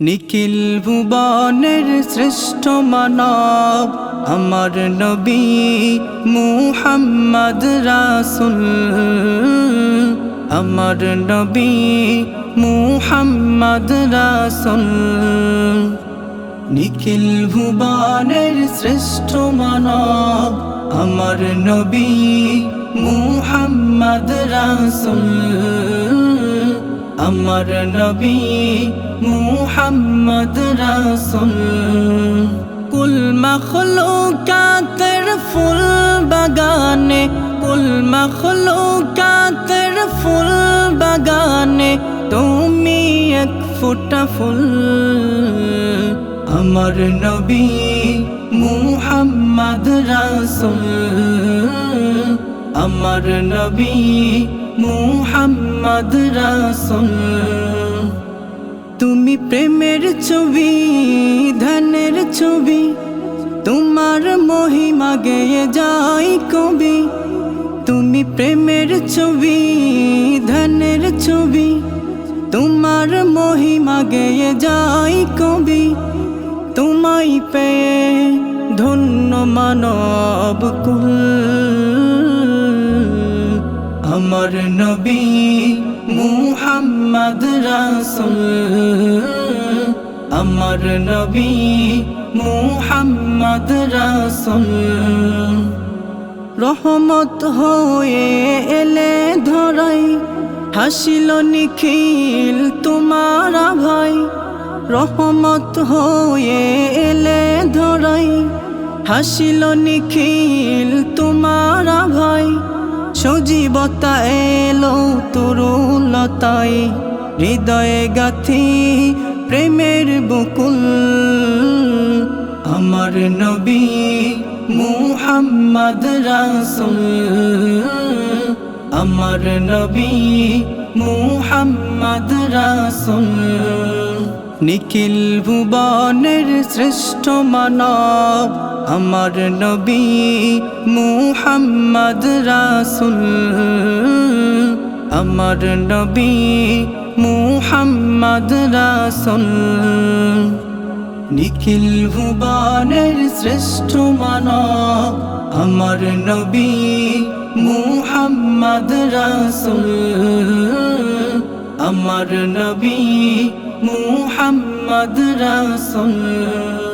নিখিল ভুবনের শ্রেষ্ঠ মানব, আমার নবী মুহাম্মদ রাসুল। আমার নবী মুহাম্মদ রাসুল। নিখিল ভুবনের শ্রেষ্ঠ মানব, আমার নবী মুহাম্মদ রাসুল। আমার নবী মুহাম্মদ রাসুল। কুল মখলুকাতের ফুল বাগানে, কুল মখলুকাতের ফুল বাগানে তুমি এক ফোঁটা ফুল। আমার নবী মুহাম্মদ রাসুল। আমার নবী মুহাম্মদ রাসুল। তুমি প্রেমের ছবি, ধনের ছবি, তোমার মহিমা গেয়ে যাই কবি। তুমি প্রেমের ছবি, ধনের ছবি, তোমার মহিমা গেয়ে যাই কবি। তোমায় পেয়ে ধন্য মানব কুল। আমার নবী মুহাম্মদ রাসুল। আমার নবী মুহাম্মদ রাসুল। রহমত হয়ে এলে ধরাই, হাসিল নিখিল তোমার ভাই রহমত হয়ে এলে ধরাই, হাসিল নিখিল তোমার সজীবতা এলো তরুলতাই হৃদয়ে গাথি প্রেমের বকুল। আমার নবী মুহাম্মদ রাসুল, আমার নবী মুহাম্মদ রাসুল। নিখিল ভুবনের শ্রেষ্ঠ মানব, আমার নবী মুহাম্মদ রাসুল। আমার নবী মুহাম্মদ রাসুল। নিখিল ভুবনের শ্রেষ্ঠ মানব, আমার নবী মুহাম্মদ রাসুল। আমার নবী মুহাম্মদ রাসুল।